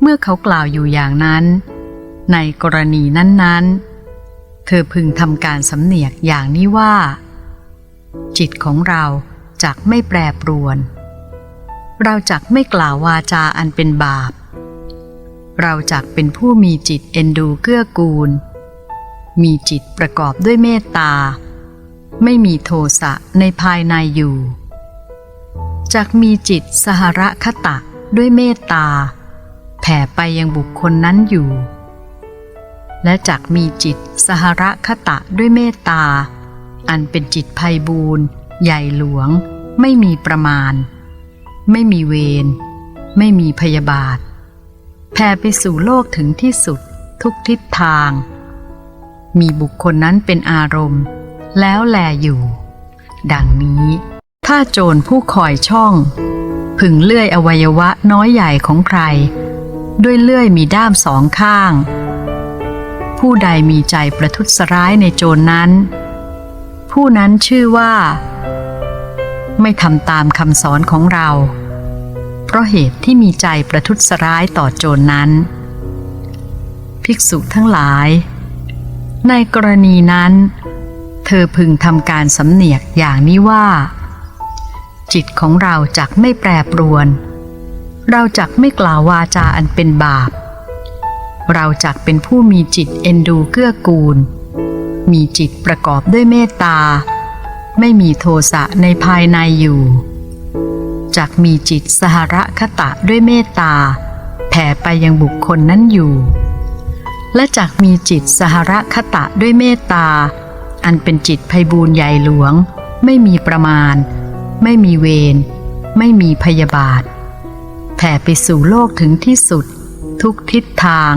เมื่อเขากล่าวอยู่อย่างนั้น ในกรณีนั้นๆ เธอพึงทำการสำเนียกอย่างนี้ว่า จิตของเราจักไม่แปรปรวน เราจักไม่กล่าววาจาอันเป็นบาป เราจักเป็นผู้มีจิตเอ็นดูเกื้อกูล มีจิตประกอบด้วยเมตตา ไม่มีโทสะในภายในอยู่จักมีจิตสหรคตะด้วยเมตตา แผ่ไปยังบุคคลนั้นอยู่ และจักมีจิตสหระคตะด้วยเมตตา อันเป็นจิตภัยบูรณ์ใหญ่หลวง ไม่มีประมาณ ไม่มีเวร ไม่มีพยาบาท แผ่ไปสู่โลกถึงที่สุดทุกทิศทาง มีบุคคลนั้นเป็นอารมณ์ แล้วแลอยู่ ดังนี้ถ้าโจรผู้คอยช่อง พึงเลื่อยอวัยวะน้อยใหญ่ของใคร ด้วยเลื่อยมีด้ามสองข้าง ผู้ใดมีใจประทุษร้ายในโจรนั้น ผู้นั้นชื่อว่า ไม่ทำตามคำสอนของเรา เพราะเหตุที่มีใจประทุษร้ายต่อโจรนั้น ภิกษุทั้งหลาย ในกรณีนั้น เธอพึงทำการสำเนียกอย่างนี้ว่า จิตของเราจักไม่แปรปรวนเเราจักไม่กล่าววาจาอันเป็นบาป เราจักเป็นผู้มีจิตเอ็นดูเกื้อกูล มีจิตประกอบด้วยเมตตา ไม่มีโทสะในภายในอยู่จักมีจิตสหรคตะด้วยเมตตา แผ่ไปยังบุคคลนั้นอยู่ และจักมีจิตสหรคตะด้วยเมตตา อันเป็นจิตไพบูรใหญ่หลวง ไม่มีประมาณ ไม่มีเวร ไม่มีพยาบาท ผ่ไปสู่โลกถึงที่สุด ทุกทิศทาง